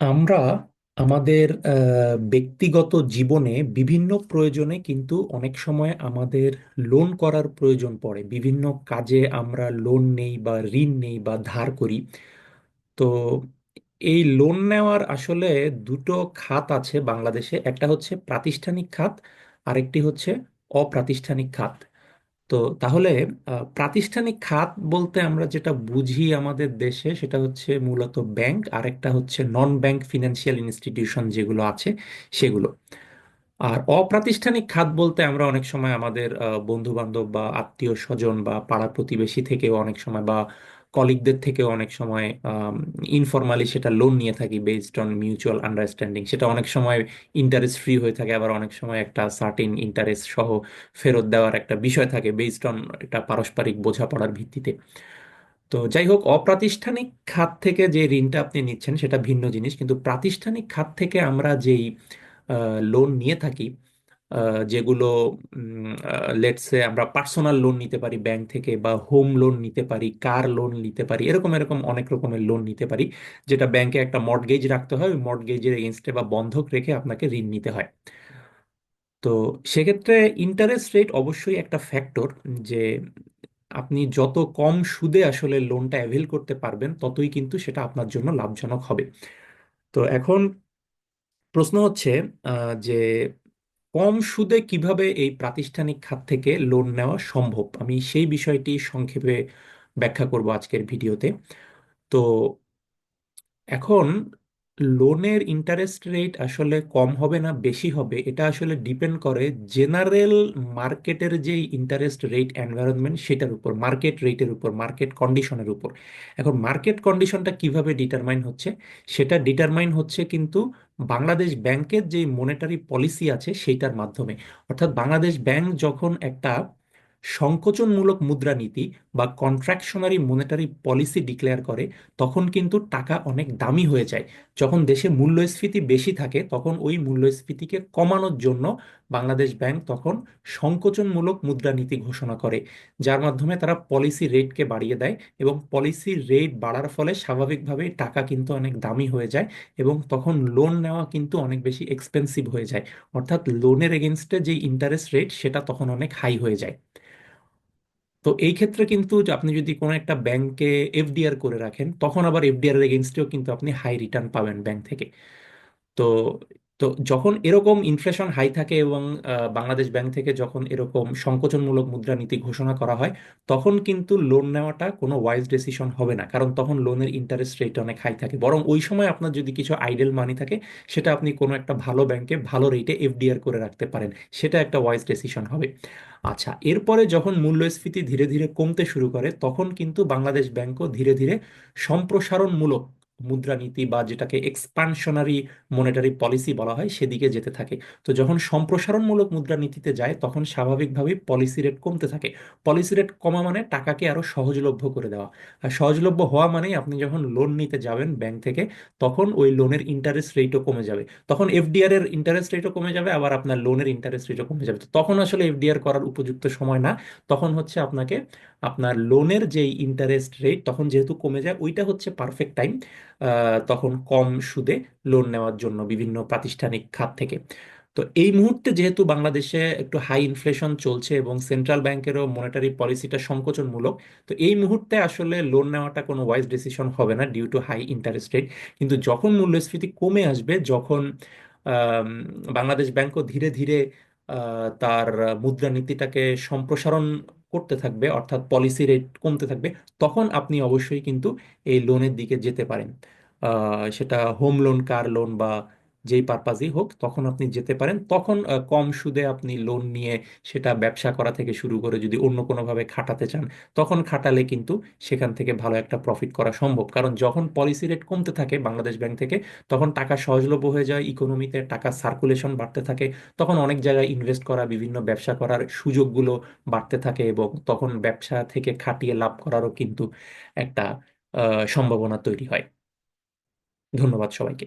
আমরা আমাদের ব্যক্তিগত জীবনে বিভিন্ন প্রয়োজনে কিন্তু অনেক সময় আমাদের লোন করার প্রয়োজন পড়ে। বিভিন্ন কাজে আমরা লোন নেই বা ঋণ নেই বা ধার করি। তো এই লোন নেওয়ার আসলে দুটো খাত আছে বাংলাদেশে। একটা হচ্ছে প্রাতিষ্ঠানিক খাত, আরেকটি হচ্ছে অপ্রাতিষ্ঠানিক খাত। তো তাহলে প্রাতিষ্ঠানিক খাত বলতে আমরা যেটা বুঝি আমাদের দেশে সেটা হচ্ছে মূলত ব্যাংক, আরেকটা হচ্ছে নন ব্যাংক ফিনান্সিয়াল ইনস্টিটিউশন যেগুলো আছে সেগুলো। আর অপ্রাতিষ্ঠানিক খাত বলতে আমরা অনেক সময় আমাদের বন্ধু বান্ধব বা আত্মীয় স্বজন বা পাড়া প্রতিবেশী থেকেও অনেক সময় বা কলিগদের থেকেও অনেক সময় ইনফরমালি সেটা লোন নিয়ে থাকি বেসড অন মিউচুয়াল আন্ডারস্ট্যান্ডিং সেটা অনেক সময় ইন্টারেস্ট ফ্রি হয়ে থাকে, আবার অনেক সময় একটা সার্টিন ইন্টারেস্ট সহ ফেরত দেওয়ার একটা বিষয় থাকে বেসড অন এটা পারস্পরিক বোঝাপড়ার ভিত্তিতে। তো যাই হোক, অপ্রাতিষ্ঠানিক খাত থেকে যে ঋণটা আপনি নিচ্ছেন সেটা ভিন্ন জিনিস, কিন্তু প্রাতিষ্ঠানিক খাত থেকে আমরা যেই লোন নিয়ে থাকি যেগুলো লেটসে আমরা পার্সোনাল লোন নিতে পারি ব্যাংক থেকে বা হোম লোন নিতে পারি কার লোন নিতে পারি এরকম এরকম অনেক রকমের লোন নিতে পারি যেটা ব্যাংকে একটা মর্টগেজ রাখতে হয় ওই মর্টগেজের এগেনস্টে বা বন্ধক রেখে আপনাকে ঋণ নিতে হয়। তো সেক্ষেত্রে ইন্টারেস্ট রেট অবশ্যই একটা ফ্যাক্টর যে আপনি যত কম সুদে আসলে লোনটা অ্যাভেল করতে পারবেন ততই কিন্তু সেটা আপনার জন্য লাভজনক হবে। তো এখন প্রশ্ন হচ্ছে যে কম সুদে কীভাবে এই প্রাতিষ্ঠানিক খাত থেকে লোন নেওয়া সম্ভব? আমি সেই বিষয়টি সংক্ষেপে ব্যাখ্যা করব আজকের ভিডিওতে। তো এখন লোনের ইন্টারেস্ট রেট আসলে কম হবে না, বেশি হবে, এটা আসলে ডিপেন্ড করে জেনারেল মার্কেটের যে ইন্টারেস্ট রেট এনভায়রনমেন্ট সেটার উপর মার্কেট রেটের উপর মার্কেট কন্ডিশনের উপর। এখন মার্কেট কন্ডিশনটা কীভাবে ডিটারমাইন হচ্ছে? সেটা ডিটারমাইন হচ্ছে কিন্তু বাংলাদেশ ব্যাংকের যে মনিটারি পলিসি আছে সেইটার মাধ্যমে। অর্থাৎ বাংলাদেশ ব্যাংক যখন একটা সংকোচনমূলক মুদ্রানীতি বা কন্ট্রাকশনারি মনিটারি পলিসি ডিক্লেয়ার করে, তখন কিন্তু টাকা অনেক দামি হয়ে যায়। যখন দেশে মূল্যস্ফীতি বেশি থাকে, তখন ওই মূল্যস্ফীতিকে কমানোর জন্য বাংলাদেশ ব্যাংক তখন সংকোচনমূলক মুদ্রানীতি ঘোষণা করে, যার মাধ্যমে তারা পলিসি রেটকে বাড়িয়ে দেয় এবং পলিসি রেট বাড়ার ফলে স্বাভাবিকভাবেই টাকা কিন্তু অনেক দামি হয়ে যায় এবং তখন লোন নেওয়া কিন্তু অনেক বেশি এক্সপেন্সিভ হয়ে যায়। অর্থাৎ লোনের এগেনস্টে যে ইন্টারেস্ট রেট সেটা তখন অনেক হাই হয়ে যায়। তো এই ক্ষেত্রে কিন্তু আপনি যদি কোনো একটা ব্যাংকে এফডিআর করে রাখেন, তখন আবার এফডিআর এর এগেনস্টেও কিন্তু আপনি হাই রিটার্ন পাবেন ব্যাংক থেকে। তো তো যখন এরকম ইনফ্লেশন হাই থাকে এবং বাংলাদেশ ব্যাংক থেকে যখন এরকম সংকোচনমূলক মুদ্রানীতি ঘোষণা করা হয়, তখন কিন্তু লোন নেওয়াটা কোনো ওয়াইজ ডিসিশন হবে না। কারণ তখন লোনের ইন্টারেস্ট রেট অনেক হাই থাকে। বরং ওই সময় আপনার যদি কিছু আইডেল মানি থাকে, সেটা আপনি কোনো একটা ভালো ব্যাংকে ভালো রেটে এফডিআর করে রাখতে পারেন। সেটা একটা ওয়াইজ ডিসিশন হবে। আচ্ছা এরপরে যখন মূল্যস্ফীতি ধীরে ধীরে কমতে শুরু করে, তখন কিন্তু বাংলাদেশ ব্যাংকও ধীরে ধীরে সম্প্রসারণমূলক মুদ্রানীতি বা যেটাকে এক্সপানশনারি মনিটারি পলিসি বলা হয় সেদিকে যেতে থাকে। তো যখন সম্প্রসারণমূলক মুদ্রানীতিতে যায়, তখন স্বাভাবিকভাবেই পলিসি রেট কমতে থাকে। পলিসি রেট কমা মানে টাকাকে আরও সহজলভ্য করে দেওয়া। আর সহজলভ্য হওয়া মানেই আপনি যখন লোন নিতে যাবেন ব্যাংক থেকে, তখন ওই লোনের ইন্টারেস্ট রেটও কমে যাবে। তখন এফডিআর এর ইন্টারেস্ট রেটও কমে যাবে, আবার আপনার লোনের ইন্টারেস্ট রেটও কমে যাবে। তো তখন আসলে এফডিআর করার উপযুক্ত সময় না। তখন হচ্ছে আপনাকে, আপনার লোনের যেই ইন্টারেস্ট রেট তখন যেহেতু কমে যায়, ওইটা হচ্ছে পারফেক্ট টাইম তখন কম সুদে লোন নেওয়ার জন্য বিভিন্ন প্রাতিষ্ঠানিক খাত থেকে। তো এই মুহূর্তে যেহেতু বাংলাদেশে একটু হাই ইনফ্লেশন চলছে এবং সেন্ট্রাল ব্যাংকেরও মনিটারি পলিসিটা সংকোচনমূলক, তো এই মুহূর্তে আসলে লোন নেওয়াটা কোনো ওয়াইজ ডিসিশন হবে না due to high interest rate কিন্তু যখন মূল্যস্ফীতি কমে আসবে, যখন বাংলাদেশ ব্যাংকও ধীরে ধীরে তার মুদ্রানীতিটাকে সম্প্রসারণ করতে থাকবে, অর্থাৎ পলিসি রেট কমতে থাকবে, তখন আপনি অবশ্যই কিন্তু এই লোনের দিকে যেতে পারেন। সেটা হোম লোন কার লোন বা যেই পারপাজই হোক, তখন আপনি যেতে পারেন। তখন কম সুদে আপনি লোন নিয়ে সেটা ব্যবসা করা থেকে শুরু করে যদি অন্য কোনোভাবে খাটাতে চান, তখন খাটালে কিন্তু সেখান থেকে ভালো একটা প্রফিট করা সম্ভব। কারণ যখন পলিসি রেট কমতে থাকে বাংলাদেশ ব্যাংক থেকে, তখন টাকা সহজলভ্য হয়ে যায় ইকোনমিতে টাকা সার্কুলেশন বাড়তে থাকে, তখন অনেক জায়গায় ইনভেস্ট করা, বিভিন্ন ব্যবসা করার সুযোগগুলো বাড়তে থাকে এবং তখন ব্যবসা থেকে খাটিয়ে লাভ করারও কিন্তু একটা সম্ভাবনা তৈরি হয়। ধন্যবাদ সবাইকে।